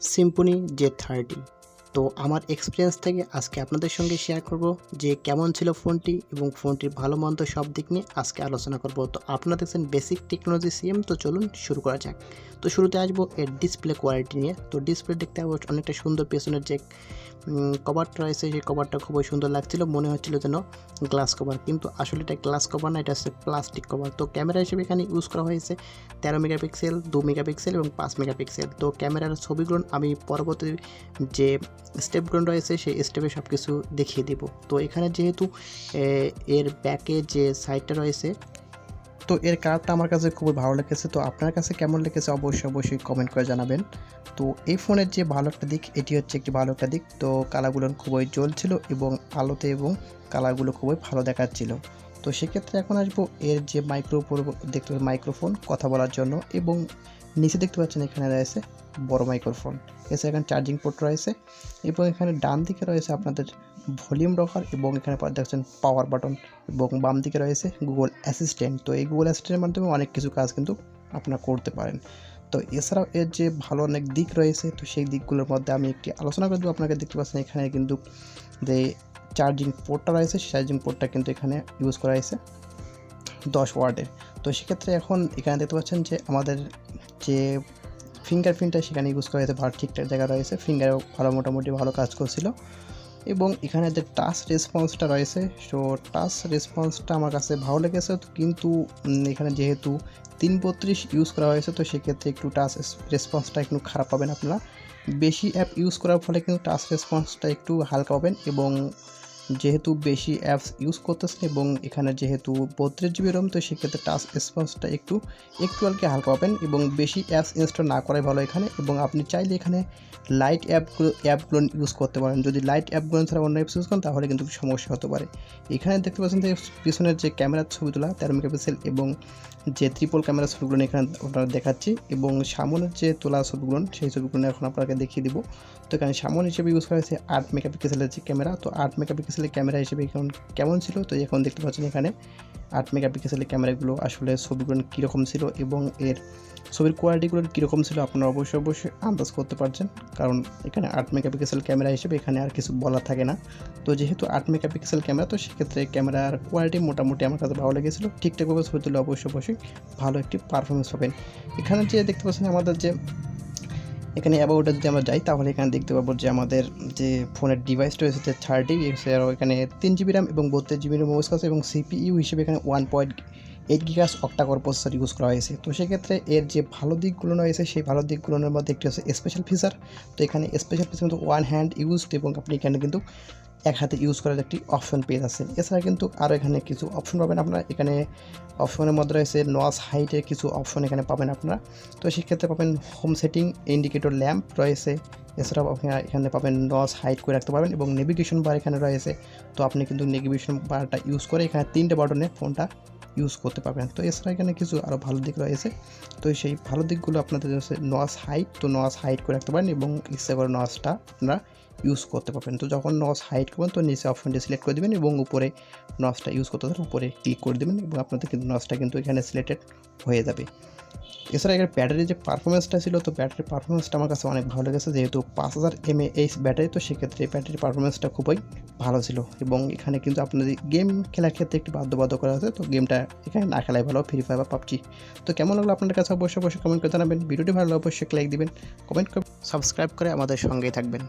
Symphony J thirty. তো আমার experience থেকে আজকে আপনাদের সঙ্গে শেয়ার করব যে কেমন ছিল ফোনটি এবং ফোনটির ভালো মন্দ সব দিক নিয়ে আজকে আলোচনা করব। তো আপনারা দেখছেন বেসিক টেকনোলজি সিএম তো চলুন শুরু করা যাক। তো শুরুতে আসব এর ডিসপ্লে কোয়ালিটি নিয়ে। তো ডিসপ্লে দেখতে পাবো অনেকটা সুন্দর পেছনের যে কভারটা রয়েছে, সেই কভারটা খুবই সুন্দর লাগছিল। মনে হচ্ছিল যেন গ্লাস কভার কিন্তু আসলে এটা গ্লাস কভার না, এটা হচ্ছে প্লাস্টিক কভার তো ক্যামেরা হিসেবে এখানে ইউজ করা হয়েছে তেরো মেগাপিক্সেল দু মেগাপিক্সেল এবং পাঁচ মেগাপিক্সেল তো ক্যামেরার ছবিগুলো আমি পরবর্তী যে স্টেপগুলো রয়েছে, সেই স্টেপে সব কিছু দেখিয়ে দেব। তো এখানে যেহেতু এর ব্যাকে যে সাইডটা রয়েছে, তো এর কালারটা আমার কাছে খুবই ভালো লেগেছে। তো আপনার কাছে কেমন লেগেছে অবশ্যই অবশ্যই কমেন্ট করে জানাবেন। তো এই ফোনের যে ভালো একটা দিক, এটি হচ্ছে একটি ভালো একটা দিক। তো কালারগুলো খুবই জ্বলছিল এবং আলোতে এবং কালারগুলো খুবই ভালো দেখাচ্ছিল। তো সেক্ষেত্রে এখন আসব এর যে মাইক্রো দেখতে মাইক্রোফোন কথা বলার জন্য এবং নিচে দেখতে পাচ্ছেন এখানে রয়েছে বড় মাইক্রোফোন এছাড়া এখানে চার্জিং পোর্ট রয়েছে এবং এখানে ডান দিকে রয়েছে আপনাদের ভলিউম রকার এবং এখানে দেখছেন পাওয়ার বাটন এবং বাম দিকে রয়েছে গুগল অ্যাসিস্ট্যান্ট তো এই গুগল অ্যাসিস্ট্যান্টের মাধ্যমে অনেক কিছু কাজ কিন্তু আপনারা করতে পারেন। তো এছাড়াও এর যে ভালো অনেক দিক রয়েছে, তো সেই দিকগুলোর মধ্যে আমি একটি আলোচনা করে দেবো। আপনাকে দেখতে পাচ্ছেন এখানে কিন্তু যে চার্জিং পোর্টটা রয়েছে চার্জিং পোর্টটা কিন্তু এখানে ইউজ করা হয়েছে দশ ওয়ার্ডের। তো সেক্ষেত্রে এখন এখানে দেখতে পাচ্ছেন যে আমাদের যে ফিঙ্গারপ্রিন্টটা সেখানে ইউজ করা হয়েছে ভালো ঠিকঠাক জায়গা রয়েছে ফিঙ্গারও ভালো, মোটামুটি ভালো কাজ করছিল। এবং এখানে যে টাচ রেসপন্সটা রয়েছে সো টাচ রেসপন্সটা আমার কাছে ভালো লেগেছে, কিন্তু এখানে যেহেতু তিন বত্রিশ ইউজ করা হয়েছে, তো সেক্ষেত্রে একটু টাচ রেসপন্সটা একটু খারাপ পাবেন আপনারা। বেশি অ্যাপ ইউজ করার ফলে কিন্তু টাচ রেসপন্সটা একটু হালকা পাবেন এবং যেহেতু বেশি অ্যাপস ইউজ করতেছেন এবং এখানে যেহেতু বত্রিশ জিবি রোম তো সেক্ষেত্রে টাচ রেসপন্সটা একটু একটু আর কি হালকা পাবেন এবং বেশি অ্যাপস ইনস্টল না করাই ভালো এখানে এবং আপনি চাইলে এখানে লাইট অ্যাপগুলো অ্যাপগুলো ইউজ করতে পারেন। যদি লাইট অ্যাপগুলো ছাড়া অন্য অ্যাপস ইউজ করেন, তাহলে কিন্তু সমস্যা হতে পারে। এখানে দেখতে পাচ্ছেন যে পিছনের যে ক্যামেরার ছবি তোলা, তেরো মেগাপিক্সেল এবং যে ত্রিপল ক্যামেরার ছবিগুলো এখানে আপনারা দেখাচ্ছি এবং সামনের যে তোলা ছবিগুলো, সেই ছবিগুলো এখন আপনাকে দেখিয়ে দিব। তো এখানে সামন হিসেবে ইউজ করা হয়েছে, আট মেগাপিক্সেলের যে ক্যামেরা তো আট মেগাপিক্সেলের ক্যামেরা হিসেবে এখন কেমন ছিল? তো এখন দেখতে পাচ্ছেন এখানে আট মেগাপিক্সেলের ক্যামেরাগুলো আসলে ছবিগুলো কীরকম ছিল এবং এর ছবির কোয়ালিটিগুলো কীরকম ছিল আপনারা অবশ্যই অবশ্যই আন্দাজ করতে পারছেন। কারণ এখানে আট মেগাপিক্সেল ক্যামেরা হিসেবে এখানে আর কিছু বলা থাকে না। তো যেহেতু আট মেগাপিক্সেল ক্যামেরা তো সেক্ষেত্রে ক্যামেরার কোয়ালিটি মোটামুটি আমার কাছে ভালো লেগেছিলো। ঠিকঠাকভাবে ছবি তুলে অবশ্যই অবশ্যই ভালো একটি পারফরমেন্স পাবেন। এখানে যে দেখতে পাচ্ছেন আমাদের যে এখানে অ্যাবাউটে যদি আমরা যাই, তাহলে এখানে দেখতে পাবো যে আমাদের যে ফোনের ডিভাইস রয়েছে, যে থার্টি এছাড়াও এখানে তিন জিবি র্যাম এবং বত্রিশ জিবি রোম কাছে এবং সিপিইউ হিসেবে এখানে ওয়ান পয়েন্ট এইট গিগাস অক্টাকর প্রসেসর ইউজ করা হয়েছে। তো সেক্ষেত্রে এর যে ভালো দিকগুলো রয়েছে, সেই ভালো দিকগুলোর মধ্যে একটি হচ্ছে স্পেশাল ফিচার তো এখানে স্পেশাল ফিচার কিন্তু ওয়ান হ্যান্ড ইউজড এবং আপনি এখানে কিন্তু এক হাতে ইউজ করার একটি অপশন পেয়ে যাচ্ছেন এছাড়া কিন্তু আরও এখানে কিছু অপশন পাবেন আপনারা। এখানে অপশনের মধ্যে রয়েছে নস হাইটের কিছু অপশন এখানে পাবেন আপনারা। তো সেক্ষেত্রে পাবেন হোম সেটিং ইন্ডিকেটর ল্যাম্প রয়েছে। এছাড়াও আপনারা এখানে পাবেন নস হাইট করে রাখতে পারবেন এবং নেভিগেশন বার এখানে রয়েছে। তো আপনি কিন্তু নেভিগেশন বারটা ইউজ করে এখানে তিনটে বাটনে ফোনটা ইউজ করতে পারবেন। তো এছাড়া এখানে কিছু আরও ভালো দিক রয়েছে। তো সেই ভালো দিকগুলো আপনাদের নস হাইট তো নস হাইট করে রাখতে পারেন এবং ইচ্ছা করে নসটা আপনারা ইউজ করতে পারবেন। তো যখন নস হাইট করবেন, তো নিচে অপশনটি সিলেক্ট করে দেবেন এবং উপরে নসটা ইউজ করতে হলে উপরে ক্লিক করে দেবেন এবং আপনাদের কিন্তু নসটা কিন্তু এখানে সিলেক্টেড হয়ে যাবে। এছাড়া এখানে ব্যাটারির যে পারফরমেন্সটা ছিল, তো ব্যাটারির পারফরমেন্সটা আমার কাছে অনেক ভালো লেগেছে। যেহেতু পাঁচ হাজার এমএএইচ ব্যাটারি তো সেক্ষেত্রে ব্যাটারির পারফরমেন্সটা খুবই ভালো ছিল। এবং এখানে কিন্তু আপনাদের গেম খেলার ক্ষেত্রে একটি বাধ্যবাধ্য করা আছে। তো গেমটা এখানে না খেলাই ভালো ফ্রি ফায়ার বা পাবজি। তো কেমন লাগল আপনাদের কাছে? অবশ্যই অবশ্যই কমেন্ট করে জানাবেন। ভিডিওটি ভালো অবশ্যই লাইক দিবেন। কমেন্ট করে সাবস্ক্রাইব করে আমাদের সঙ্গেই থাকবেন।